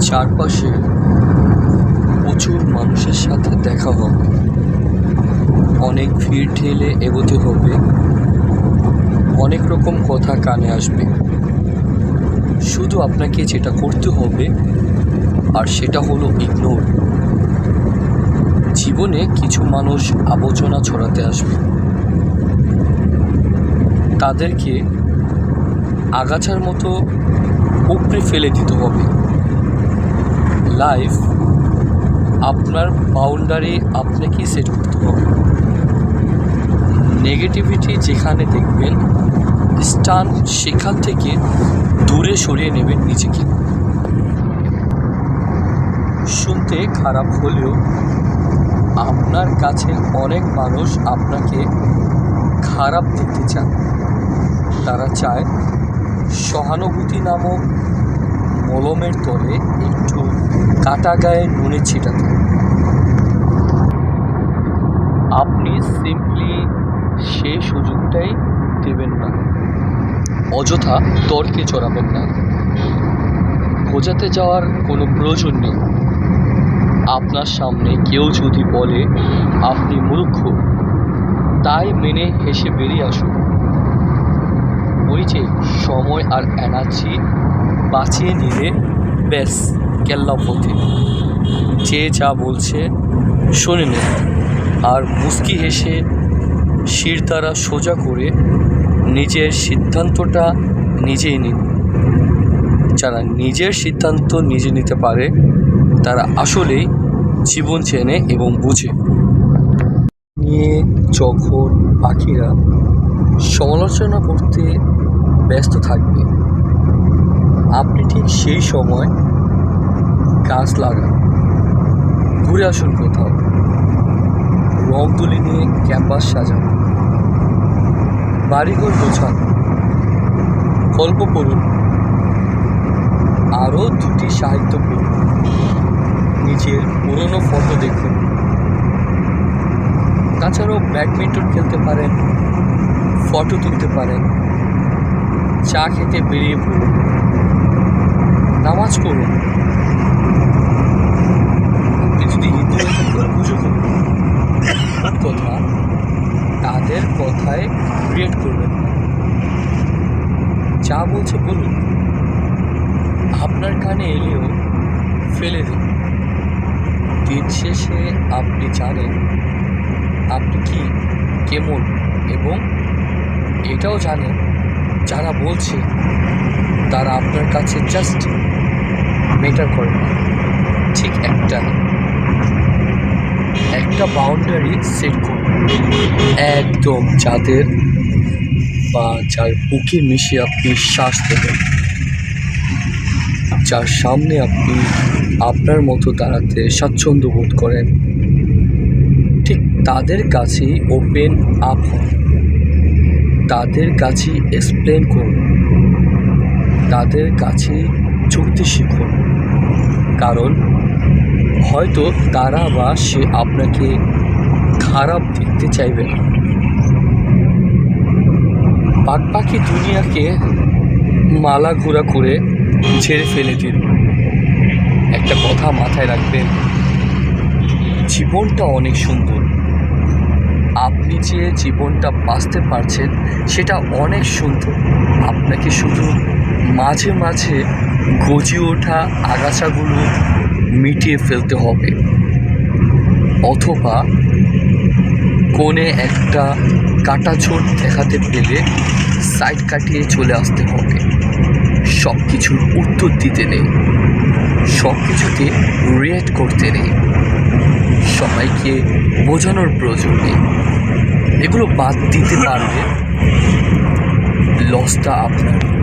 চারপাশে প্রচুর মানুষের সাথে দেখা হবে। অনেক ভিড় ঠেলে এগোতে হবে। অনেক রকম কথা কানে আসবে। শুধু আপনাকে যেটা করতে হবে, আর সেটা হলো ইগনোর জীবনে কিছু মানুষ আবর্জনা ছড়াতে আসবে। তাদেরকে আগাছার মতো উপড়ে ফেলে দিতে হবে। লাইফ আপনার বাউন্ডারি আপনাকেই সেট করতে হবে? নেগেটিভিটি যেখানে দেখবেন স্টান সেখান থেকে দূরে সরিয়ে নেবেন নিজেকে। শুনতে খারাপ হলেও আপনার কাছে অনেক মানুষ আপনাকে খারাপ দেখতে চান তারা চায় সহানুভূতি নামক মলমের তলে একটু কাটা গায়ে নুনে ছিটাতে। আপনি সিম্পলি সেই সুযোগটাই দেবেন না। অযথা তর্কে চড়াবেন না। বোঝাতে যাওয়ার কোনো প্রয়োজন নেই। আপনার সামনে কেউ যদি বলে, আপনি মূর্খ, তাই মেনে হেসে বেরিয়ে আসুন। ওই যে সময় আর এনার্জি বাঁচিয়ে নিলে ব্যাস কেল্লা পথে। যে যা বলছে, শুনে নিন আর মুস্কি হেসে শির দ্বারা সোজা করে নিজের সিদ্ধান্তটা নিজেই নিন। যারা নিজের সিদ্ধান্ত নিজে নিতে পারে, তারা আসলেই জীবন চেনে এবং বুঝে। নিয়ে যখন পাখিরা সমালোচনা করতে ব্যস্ত থাকবে আপনি ঠিক সেই সময় গাছ লাগান। ঘুরে আসুন কোথাও। রং তুলি নিয়ে ক্যাম্পাস সাজান। বাড়িঘর গোছান। গল্প পড়ুন। আরও দুটি সাহিত্য পড়ুন। নিজের পুরনো ফটো দেখুন। তাছাড়াও ব্যাডমিন্টন খেলতে পারেন, ফটো তুলতে পারেন। চা খেতে বেরিয়ে পড়ুন। নামাজ করুন আপনি যদি হিন্দু পুজো করুন কথা তাদের কথায় ক্রিয়েট করবেন যা বলছে বলুন। আপনার কানে এলেও ফেলে দিন। দিন শেষে আপনি জানেন আপনি কি কেমন এবং এটাও জানেন যারা বলছে তারা আপনার কাছে জাস্ট মেটার করে। ঠিক একটা। একটা বাউন্ডারি সেট করুন। একদম যাদের বা যার বুকে মিশে আপনি শ্বাস দেবেন যার সামনে আপনি আপনার মতো দাঁড়াতে স্বাচ্ছন্দ্য বোধ করেন। ঠিক তাদের কাছেই ওপেন আপ হন। তাদের কাছেই এক্সপ্লেন করুন। তাদের কাছেই চুক্তি শিখুন। কারণ হয়তো তারা বা সে আপনাকে খারাপ দেখতে চাইবে না। পাখি দুনিয়াকে মালা ঘোরা করে ছেড়ে ফেলে দিন। একটা কথা মাথায় রাখবেন, জীবনটা অনেক সুন্দর। আপনি যে জীবনটা বাঁচতে পারছেন, সেটা অনেক সুন্দর। আপনাকে শুধু মাঝে মাঝে গজিয়ে ওঠা আগাছাগুলো মিটিয়ে ফেলতে হবে। অথবা কোণে একটা কাটা ছোট দেখাতে পেলে সাইড কাটিয়ে চলে আসতে হবে। সব কিছুর উত্তর দিতে নেই। সব কিছুকে রিয়েক্ট করতে নেই। সবাইকে বোঝানোর প্রয়োজন নেই। এগুলো বাদ দিতে পারলে লসটা আপনার।